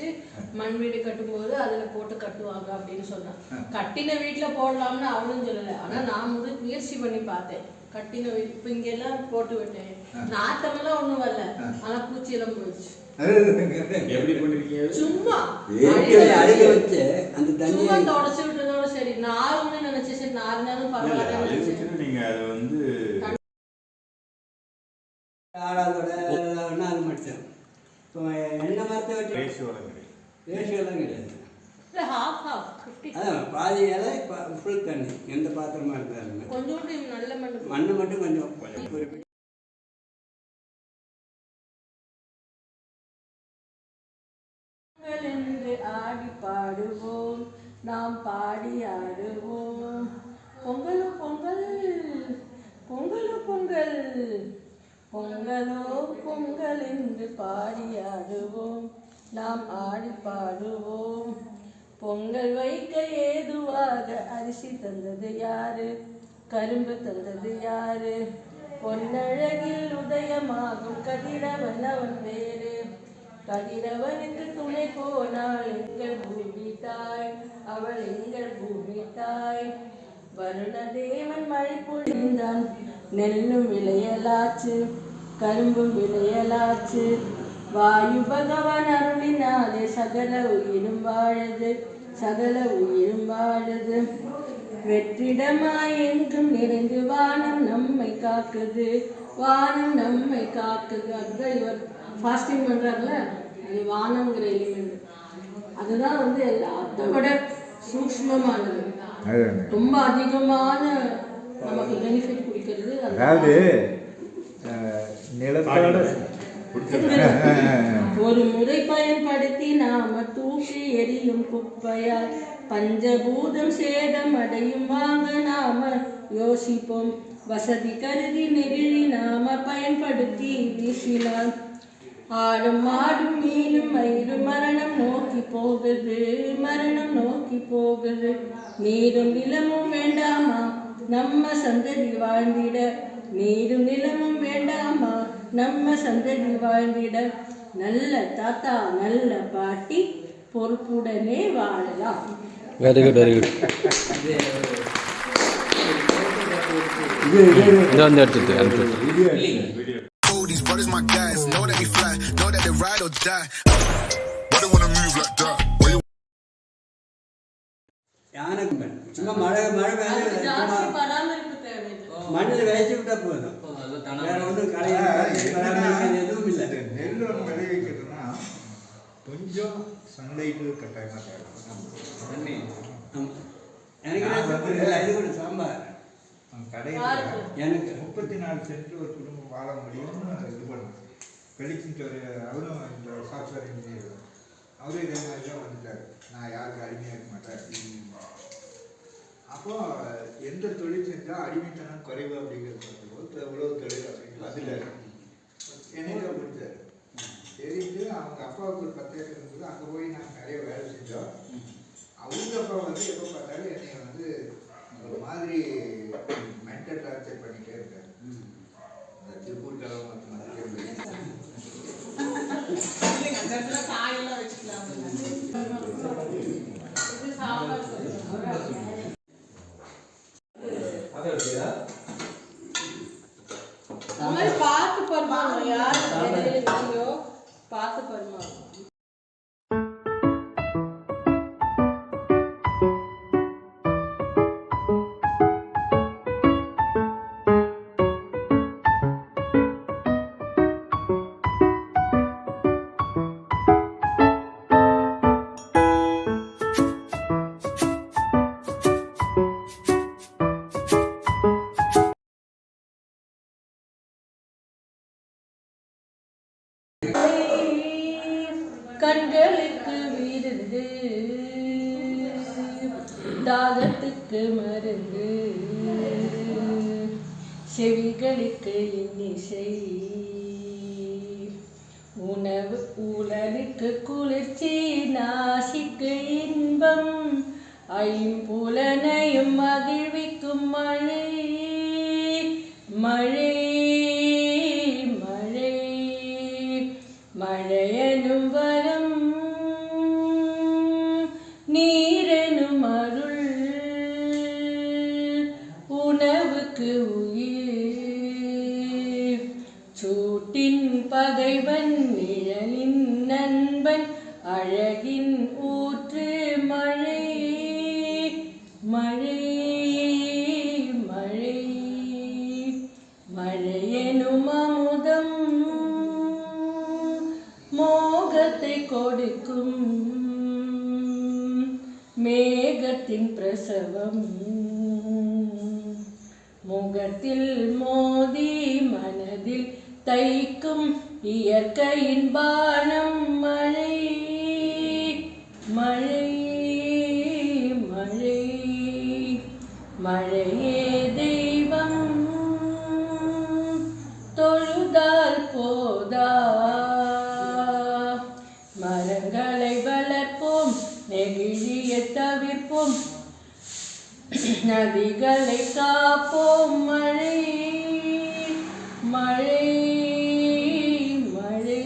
வச்சு மண் வீடு கட்டும்போது அதுல போட்டு கட்டுவாங்க அப்படின்னு சொன்னான். கட்டின வீட்டுல போடலாம்னு அவனும் சொல்லல. ஆனா நான் முடி முயற்சி பண்ணி பார்த்தேன். கட்டின வீடு இப்ப இங்க எல்லாம் போட்டு விட்டேன். நாத்தமெல்லாம் ஒண்ணும் வரல. ஆனா பூச்சி எல்லாம் போயிடுச்சு. சும்மா. சும்மா தொடச்சு விட்டதோட சரி. நாருன்னு நினைச்சேன் சரி இல்ல, பரவாயில்ல நீங்க அதை வந்து ஆடாதோட அது மட்டும் இப்போ என்ன மரத்தை வெட்டி ரேஷியோ கிடையாது ரேஷியோலாம் கிடையாது அதான் பாதி இலை ஃபுல் தண்ணி. எந்த பாத்திரமா இருந்தாலுமே. மண்ணு மட்டும் கொஞ்சம் கொஞ்சம். ஆடி பாடுவோம். நாம் பாடி ஆடுவோம். பொங்கலோ பொங்கல் பொங்கலோ பொங்கல் பொங்கலோ பொங்கல் என்று பாடியாடுவோம் நாம் ஆடி பாடுவோம். பொங்கல் வைக்க ஏதுவாக அரிசி தந்தது யாரு? கரும்பு தந்தது யாரு? பொன்னழகில் உதயமாகும் கதிரவன் அவன் வேறு. கதிரவனுக்கு துணை போனால் எங்கள் பூமி தாய் அவள் எங்கள் பூமி தாய். வருண தேவன் மழை பொழிந்தான் நெல்லும் விளையலாச்சு. கரும்பும் விளையலாச்சு வாயு பகவான் அருளினாலே சகல உயிரும் வாழுது சகல உயிரும் வாழுது. வெற்றிடமாய் எங்கும் நிறைந்து வானம் நம்மை காக்குது. வானம் நம்மை காக்குது. அதுதான் இவர் ஃபாஸ்டிங் பண்றாருல? அது வானம்ங்கிற எலிமெண்ட் அதுதான் வந்து எல்லா அதை விட சூக்ஷ்மமானது. ரொம்ப அதிகமான நமக்கு பெனிஃபிட் கொடுக்கிறது. அதாவது நிலத்தோட ஒரு முறை பயன்படுத்தி நாம தூக்கி எரியும் குப்பையால் பஞ்சபூதம் சேதம் அடையும் வாங்க நாம யோசிப்போம். வசதி கருதி நெகிழி நாம பயன்படுத்தி வீசினால் ஆடும் மாடும் மீனும் மயிரும் மரணம் நோக்கி போகுது மரணம் நோக்கி போகுது. நீரும் நிலமும் வேண்டாமா? நம்ம சந்ததி வாழ்ந்திட நீரும் நிலமும் வேண்டாமா நம்ம சந்ததி வாழ்ந்திட நல்ல தாத்தா நல்ல பாட்டி பொறுப்புடனே வாழலாம் வெரி குட் வெரி குட் இது வந்து எடுத்துட்டு Oh, these brothers my guys. Know that they fly. Know that they ride or die. Why they wanna move like that? மேல் சும்மா மழை மழை மண்ணில் வேச்சு விட்டா போதும் வேற ஒன்றும் கரையாது எதுவும் இல்லை. நெல் ஒன்று விளைவிக்கிறதுனா கொஞ்சம் சன்லைட்டு கட்டாயமாக தேவை. எனக்கு இது கூட சாம்பார். கடையில் எனக்கு. முப்பத்தி நாலு சென்ட் ஒரு குடும்பம் வாழ முடியும்னு இது பண்ணும். வெளிச்சிட்டு ஒரு அவரும் இந்த சாஃப்ட்வேர் இன்ஜினியர் அவரும் இதே மாதிரி தான் வந்துட்டார். நான் யாருக்கும் அடிமையாக இருக்க மாட்டேன்? அப்போ எந்த தொழில் செஞ்சால் அடிமைத்தனம் குறைவு அப்படிங்கிறது பார்க்கும்போது உழவு தொழில் அப்படின்னு அதில் என்னைக்கு முடிச்சார்? சரிட்டு அவங்க அப்பாவுக்கு ஒரு பத்து ஏக்கர் இருந்தது. அங்கே போய் நாங்கள் நிறைய வேலை செஞ்சோம். அவங்க அப்பா வந்து எப்போ பார்த்தாலும் என்னை வந்து ஒரு மாதிரி மென்டல் டார்ச்சர் பண்ணிட்டே இருக்காரு இந்த திருப்பூர் கலவை மட்டும் மாதிரி இல்லைங்க, அந்த இடத்துல காயெல்லாம் வச்சுக்கலாம் இது சாம்பார் சொல்லுங்க. அந்த செவிகளுக்கு மருந்து. செவிகளுக்கு இன்னிசை. உணவு உடலுக்கு குளிர்ச்சி நாசிக்கு இன்பம். ஐம்புலனையும் மகிழ்விக்கும் மழை. மழை மழை. மழை முகத்தின் பிரசவம் முகத்தில் மோதி மனதில் தைக்கும் இயற்கையின் பானம் மழை நதிகளை காப்போம் மழை மழை மழை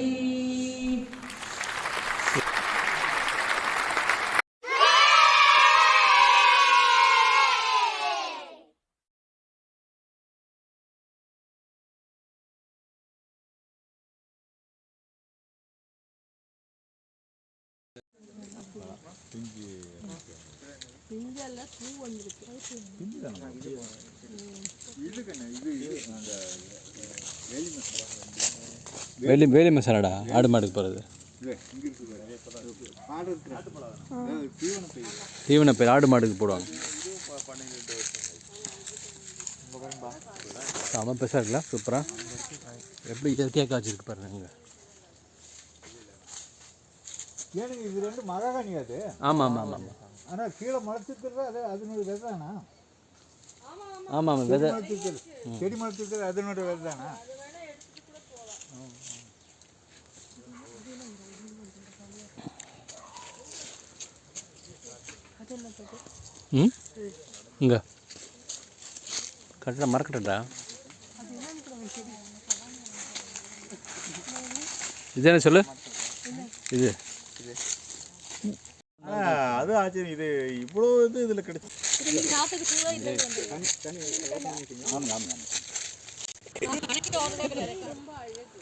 வேலி வேலி மசாலாடா? ஆடு மாடுக்கு போகிறது தீவன பேர் ஆடு மாடுக்கு போடுவாங்க. செம பெருசாக இருக்குல்ல சூப்பராக எப்படி இயற்கையாக காய்ச்சிருக்கு பாருங்க இது ரெண்டு மகாகனி அது? ஆமாம் ஆமாம் ஆமாம் ஆமாம் ஆனால் கீழே முளைச்சிருக்கிறது அது அதனுடைய விதை தானா ஆமாம் விதை. செடி முளைச்சிருக்கிறது அதனுடைய விதை தானா ம்? இங்கே. கரெக்டாக மறக்கட்டா இது என்ன சொல்லு? இது. அது ஆச்சரியம். இது இவ்வளோ இது இதில் கிடைச்சி.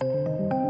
அழகானவள்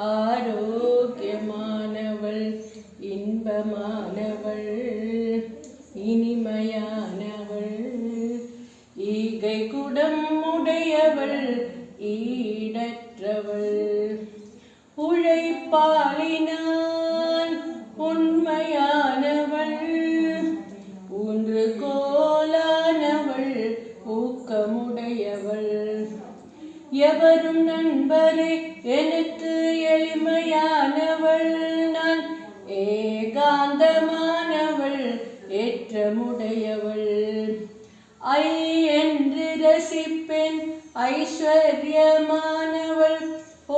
어,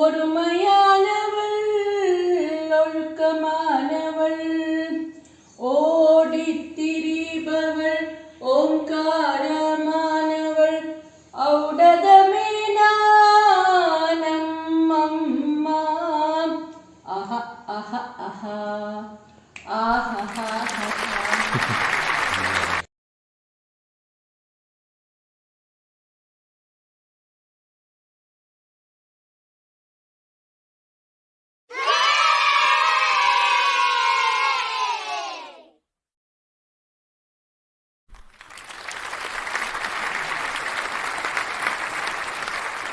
பொறுமையானவள்